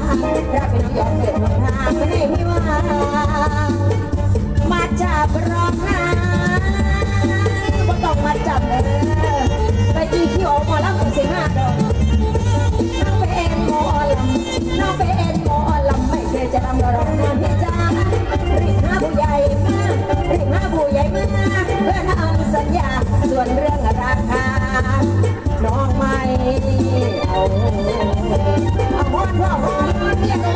พระเป็นยอดเกิดมาไม่ได้พิมาจับรองนาต้องมาจับเลยไปจีคิวหอลำสิบห้าดอกน้องเป็นหมอลำน้องเป็นหมอลำไม่เคยจะทำรองนาพี่จ้ารีบหาผู้ใหญ่มารีบหาผู้ใหญ่มาเพื่อทำสัญญาส่วนเรื่องราคาน้องไม่เอา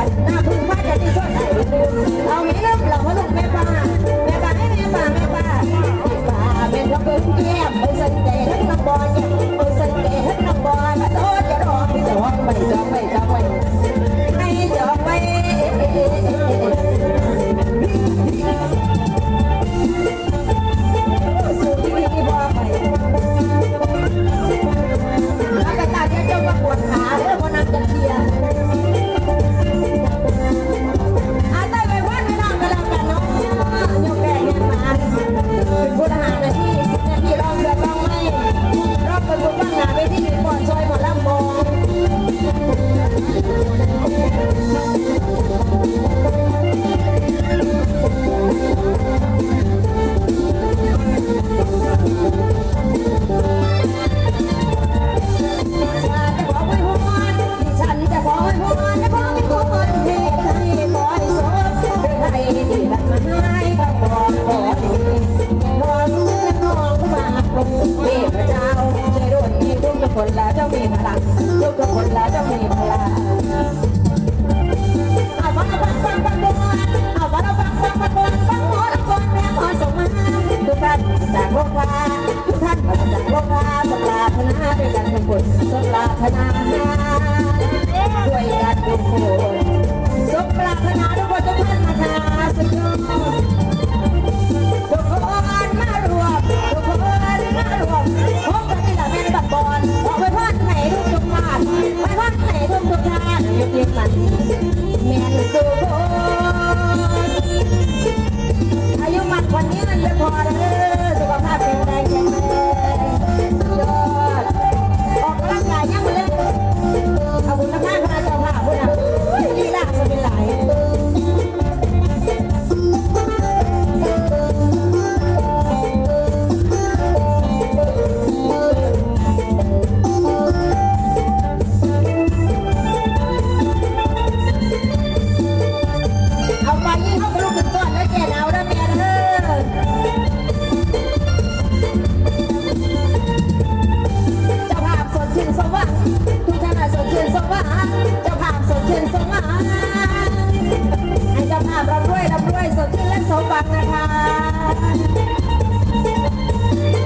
Bye. ถนาช่วยกันทุกคนสมปรารถนาทุกคนทุกท่านนสุขทุกคนมารวมทุกคนมารวมพบกันที่หลังแม่บักบอลไปพอดไหนทุกทุกท่านไปพอดไหนทุกทุกท่านเย็นๆมัน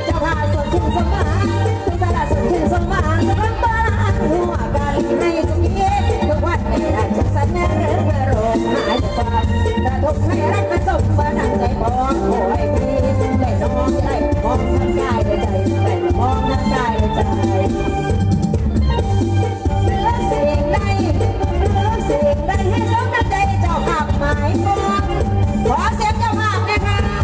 จะพายสดชื่นสมหา